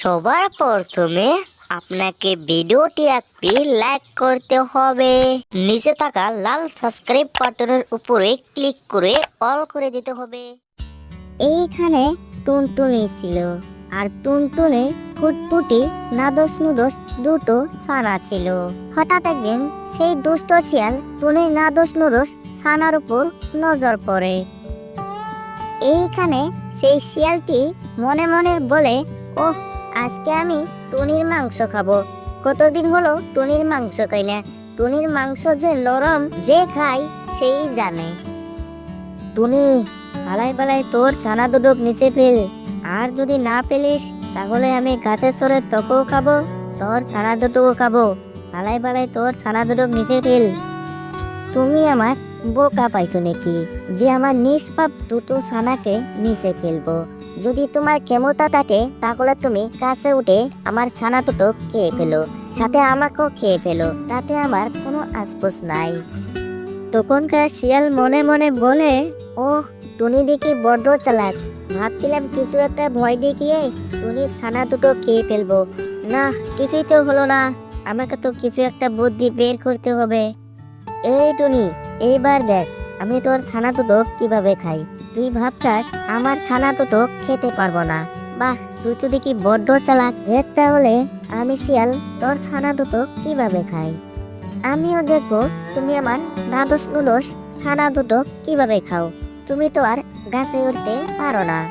সবার প্রথমে আপনাকে ভিডিওটি একটি লাইক করতে হবে। নিচে থাকা লাল সাবস্ক্রাইব বাটনের উপরে ক্লিক করে অল করে দিতে হবে। এইখানে টুনটুনি ছিল আর টুনটুনি ফুটফুটি নাদোস নুদোস দুটো ছানা ছিল। হঠাৎ একদিন সেই দুষ্ট শিয়াল টুনি নাদোস নুদোস ছানার উপর নজর পড়ে। এইখানে সেই শিয়ালটি মনে মনে বলে, ওহ আজকে আমি টুনির মাংস খাব। কতদিন হলো টুনির মাংস খাই না? টুনির মাংস যে নরম যে খায় সেই জানে। টুনি পালাই পালাই তোর ছানা দুটো নিচে ফেল। আর যদি না পেলিস তাহলে আমি গাছের সরে তোকেও খাব তোর ছানা দুটোও খাব। পালাই পালাই তোর ছানা দুটো নিচে ফেল। তুমি আমার বোকা পাইছো নাকি? যে আমার নিষ্পাপ দুটো ছানাকে নিচে ফেলব। যদি তোমার ক্ষমতা থাকে, তাহলে তুমি কাছে উঠে আমার ছানা দুটো খেয়ে ফেলো, সাথে আমাকেও খেয়ে ফেলো, তাতে আমার কোনো আসপোস নাই। তখনকার শিয়াল মনে মনে বলে ও টুনি দেখি বড্ড চালাক। ভাবছিলাম কিছু একটা ভয় দেখিয়ে টুনির ছানা দুটো খেয়ে ফেলব। না, কিছুই তো হলো না। আমাকে তো কিছু একটা বুদ্ধি বের করতে হবে। এই টুনি, এইবার দেখ আমি তোর ছানা দুটো কীভাবে খাই? তুই ভাবছাস আমার ছানা দুটো খেতে পারব না। বাহ, তুই তো দেখি বড্ড চালাক। দেখ তাহলে, আমি শিয়াল, তোর ছানা দুটো কীভাবে খাই? আমিও দেখব তুমি আমার নাদোষ নুদোষ ছানা দুটো কীভাবে খাও। তুমি তো আর গাছে উঠতে পারো না।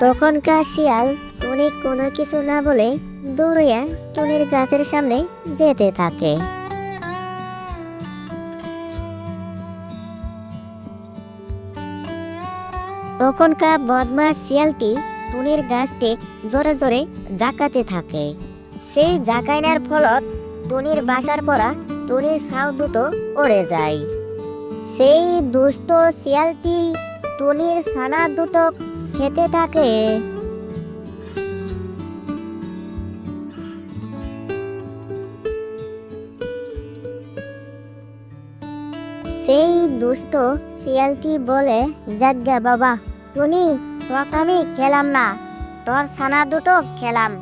তখনকার শিয়াল টুনি কোনো কিছু না বলে দৌড়িয়া টুনির গাছের সামনে যেতে থাকে। তখনকার বদমাস শিয়ালটি টুনির গাছটি জোরে জোরে জাকাতে থাকে। সেই জাকাইনার ফলত টুনির বাসার পরা টুনির ছাউ দুটো পড়ে যায়। সেই দুষ্ট শিয়ালটি টুনির ছানা দুটো খেতে থাকে। সেই দুষ্ট শিয়ালটি বলে, যাজ্ঞা বাবা টুনি, তোকে আমি খেলাম না। তোর ছানা দুটো খেলাম।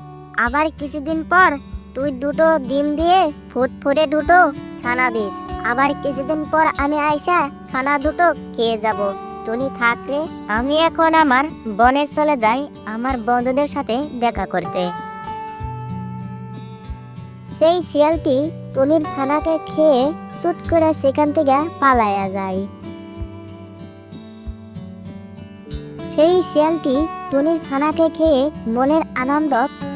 আবার কিছুদিন পর তুই দুটো ডিম দিয়ে ফুটফুটে দুটো ছানা দিস। আবার কিছুদিন পর আমি আইসা ছানা দুটো খেয়ে যাব। টুনি থাকলে আমি এখন আমার বনে চলে যাই আমার বন্ধুদের সাথে দেখা করতে। সেই শিয়ালটি টুনির ছানাকে খেয়ে চুট করে সেখান থেকে পালায়া যায়। সেই শিয়ালটি টুনির ছানাকে খেয়ে মনের আনন্দ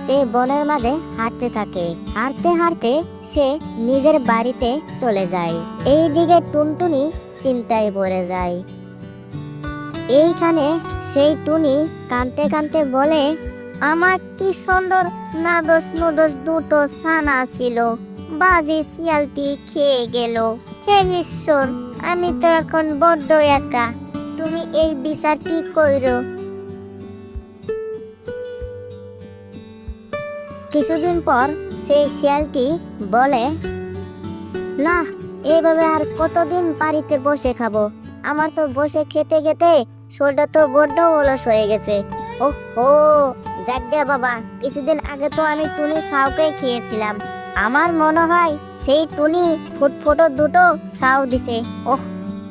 সে বনের মাঝে হাঁটতে থাকে। হাঁটতে হাঁটতে সে নিজের বাড়িতে চলে যায়। এই দিকে টুনটুনি চিন্তায় পড়ে যায়। এইখানে সেই টুনি কানতে কানতে বলে, আমার কি সুন্দর নাদোস নুদোস দুটো ছানা ছিল। বাজি শিয়ালটি খেয়ে গেল। হে ঈশ্বর, আমি তো এখন বড্ড একা। তুমি এই বিচারটি কইরো? কিছুদিন পর সেই শিয়ালটি বলে, না এইভাবে আর কতদিন বাড়িতে বসে খাব? আমার তো বসে খেতে খেতে শরীরটা তো বড্ড অলস হয়ে গেছে। ও হো যাক গে বাবা, কিছুদিন আগে তো আমি টুনি সাউকে খেয়েছিলাম। আমার মনে হয় সেই টুনি ফুটফুটো দুটো সাউ দিছে। ওহ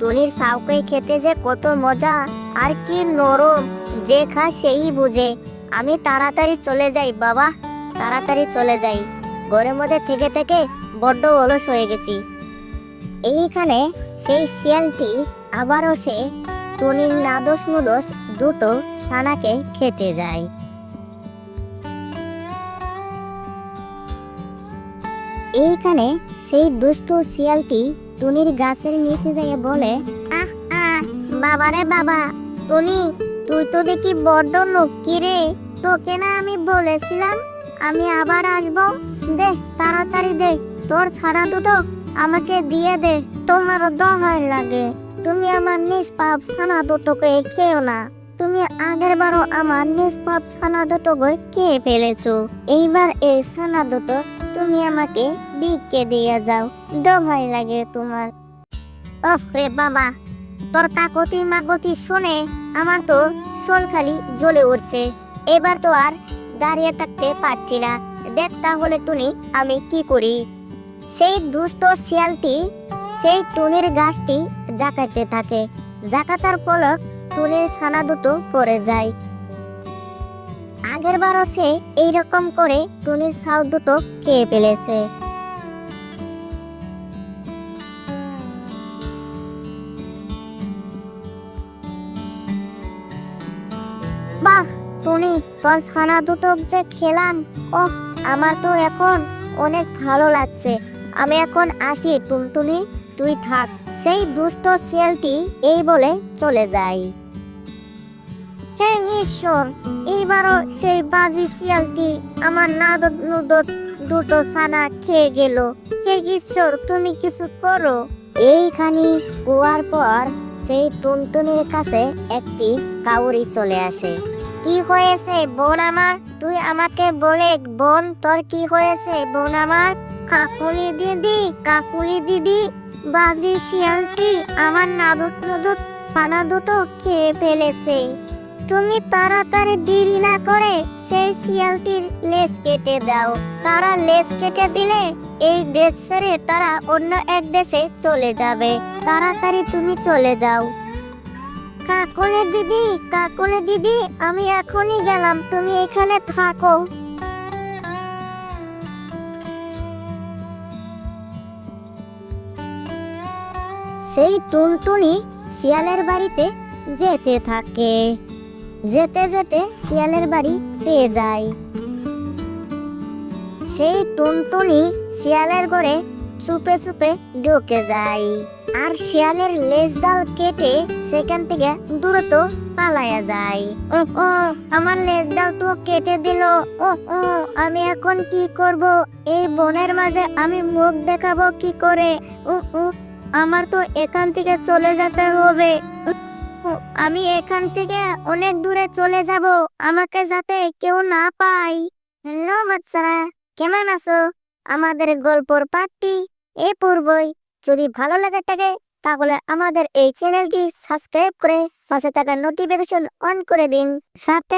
টুনির সাউকে খেতে যে কত মজা, আর কি নরম, যে খা সেই বুঝে। আমি তাড়াতাড়ি চলে যাই, বাবা, তাড়াতাড়ি চলে যাই। ঘরের মধ্যে থেকে থেকে বড্ড অলস হয়ে গেছি। এইখানে সেই শিয়ালটি আবারও সে টুনির নাদোস নুদোস দুটো ছানাকে খেতে যায়। এইখানে সেই দুষ্ট শিয়ালটি টুনির গাছের নিচে যেয়ে বলে, আহ আহ বাবারে বাবা, টুনি, তুই তো দেখি বড্ড লক্ষ্মী রে। তোকে না আমি বলেছিলাম, আমি আবার আসব। দে, তাড়াতাড়ি দে, তোর ছাড়া দুটো আমাকে দিয়ে দে, তোমার দহাই লাগে। তুমি আমার নিষ্পাপ ছানা দুটোকে খেও না। তুমি আগের বারও আমার নিষ্পাপ ছানা দুটোকে খেয়ে ফেলেছো। এইবার এই ছানা দুটো তুমি আমাকে বিকে দিয়ে যাও, দোহাই লাগে তোমার। ওফ রে বাবা, তোর কাকতি মাগতি শুনে আমার তো শোল খালি জ্বলে উঠছে। এবার তো আর দাঁড়িয়ে থাকতে পারছি না। দেখ তাহলে টুনি, আমি কি করি? সেই দুষ্ট শিয়ালটি, সেই টুনির গাছটি জাকাতে থাকে। জাকাতার পলক টুনির ছানা দুটো পড়ে যায়। আগের বারও সে এইরকম করে টুনির ছাউ দুটো খেয়ে ফেলেছে। বাহ, টুনি, তোর ছানা দুটো যে খেলাম, ওহ, আমার তো এখন অনেক ভালো লাগছে। আমি এখন আসি, টুনটুনি, তুই থাক। সেই দুষ্ট শিয়ালটি এই বলে চলে যায়। হে ঈশ্বর এইবারও সেই বাজি শিয়ালটি আমার নাদত নুদত দুটো ছানা খেয়ে গেল। হে ঈশ্বর, তুমি কিছু করো? এইখানি কুয়ার পর সেই টুনটুনির কাছে একটি কাউরি চলে আসে। কি হয়েছে, বোন আমার? তুই আমাকে বলে, বোন, তোর কি হয়েছে, বোন আমার? কাকুলি দিদি কাকুলি দিদি, বাজি শিয়ালটি আমার নাদুত নুদুত ছানা দুটো খেয়ে ফেলেছে। তুমি তাড়াতাড়ি দেরি না করে সেই শিয়ালটির লেজ কেটে দাও। তারা লেজ কেটে দিলে এই দেশ ছেড়ে তারা অন্য এক দেশে চলে যাবে। তাড়াতাড়ি তুমি চলে যাও। কাকুলে দিদি কাকুলে দিদি, আমি এখনই গেলাম, তুমি এখানে থাকো। সেই টুনটুনি শিয়ালের বাড়িতে যেতে থাকে। যেতে যেতে শিয়ালের বাড়ি পেয়ে যায়। সেই টুনটুনি শিয়ালের ঘরে চুপে চুপে ঢুকে যায় আর শিয়ালের লেজ ডাল কেটে সেখান থেকে দূরত পালায়া যায়। ও ও, আমার লেজ ডাল তো কেটে দিল। ও ও, আমি এখন কি করব? এই বনের মাঝে আমি মুখ দেখাবো কি করে? ও ও, আমার তো এখান থেকে চলে যেতে হবে। আমি এখান থেকে অনেক দূরে চলে যাব। আমাকে যাতে কেউ না পায়। হ্যালো বাচ্চারা, কেমন আছো? আমাদের গল্পর পাঠটি এ পূর্বই। যদি ভালো লাগে থাকে, তাহলে আমাদের এই চ্যানেলটি সাবস্ক্রাইব করে পাশে থাকা নোটিফিকেশন অন করে দিন। সাথে